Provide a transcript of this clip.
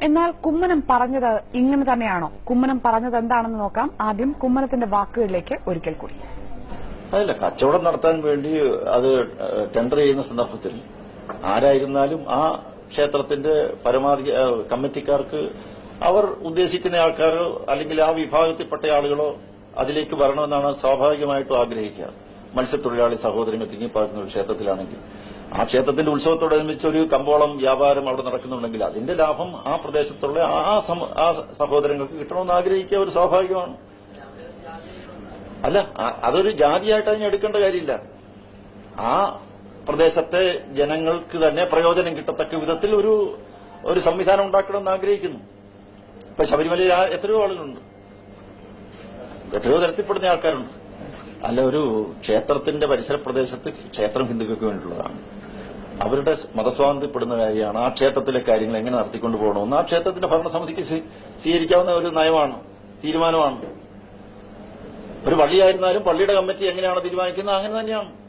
എന്നാൽ കുമ്മനം പറഞ്ഞത് ഇങ്ങനെ തന്നെയാണോ? കുമ്മനം പറഞ്ഞത് എന്താണെന്ന് നോക്കാം. ആദ്യം കുമ്മനത്തിന്റെ വാക്കുകളിലേക്ക് ഒരിക്കൽ കൂടി. അതല്ല കച്ചവടം നടത്താൻ വേണ്ടി അത് ടെൻഡർ ചെയ്യുന്ന സന്ദർഭത്തിൽ ആരായിരുന്നാലും ആ ക്ഷേത്രത്തിന്റെ പരമാധി കമ്മിറ്റിക്കാർക്ക് അവർ ഉദ്ദേശിക്കുന്ന ആൾക്കാരോ അല്ലെങ്കിൽ ആ വിഭാഗത്തിൽപ്പെട്ട ആളുകളോ അതിലേക്ക് വരണമെന്നാണ് സ്വാഭാവികമായിട്ടും ആഗ്രഹിക്കുക. മത്സ്യത്തൊഴിലാളി സഹോദരങ്ങൾ തിങ്ങിപ്പാർക്കുന്ന ഒരു ക്ഷേത്രത്തിലാണെങ്കിൽ. ആ ക്ഷേത്രത്തിന്റെ ഉത്സവത്തോടനുബന്ധിച്ച് ഒരു കമ്പോളം വ്യാപാരം അവിടെ നടക്കുന്നുണ്ടെങ്കിൽ അതിന്റെ ലാഭം ആ പ്രദേശത്തുള്ള ആ- സഹോദരങ്ങൾക്ക് കിട്ടണമെന്ന് ആഗ്രഹിക്കുക ഒരു സ്വാഭാവികമാണ്. അല്ല അതൊരു ജാതിയായിട്ട് അതിനെ എടുക്കേണ്ട കാര്യമില്ല. ആ പ്രദേശത്തെ ജനങ്ങൾക്ക് തന്നെ പ്രയോജനം കിട്ടത്തക്ക വിധത്തിൽ ഒരു ഒരു സംവിധാനം ഉണ്ടാക്കണമെന്ന് ആഗ്രഹിക്കുന്നു. ഇപ്പൊ ശബരിമലയിൽ എത്രയോ ആളുകളുണ്ട്. എത്രയോ തരത്തിൽപ്പെടുന്ന ആൾക്കാരുണ്ട്. അല്ല ഒരു ക്ഷേത്രത്തിന്റെ പരിസര പ്രദേശത്ത് ക്ഷേത്രം ഹിന്ദുക്കൾക്ക് വേണ്ടിയിട്ടുള്ളതാണ്. അവരുടെ മതസ്വാതന്ത്ര്യപ്പെടുന്ന കാര്യമാണ് ആ ക്ഷേത്രത്തിലെ കാര്യങ്ങൾ എങ്ങനെ നടത്തിക്കൊണ്ട് പോകണമെന്ന്. ആ ക്ഷേത്രത്തിന്റെ ഭരണസമിതിക്ക് സ്വീ- സ്വീകരിക്കാവുന്ന ഒരു നയമാണ് തീരുമാനമാണ്. ഒരു പള്ളിയായിരുന്നാലും പള്ളിയുടെ കമ്മിറ്റി എങ്ങനെയാണ് തീരുമാനിക്കുന്നത്? അങ്ങനെ തന്നെയാണ്.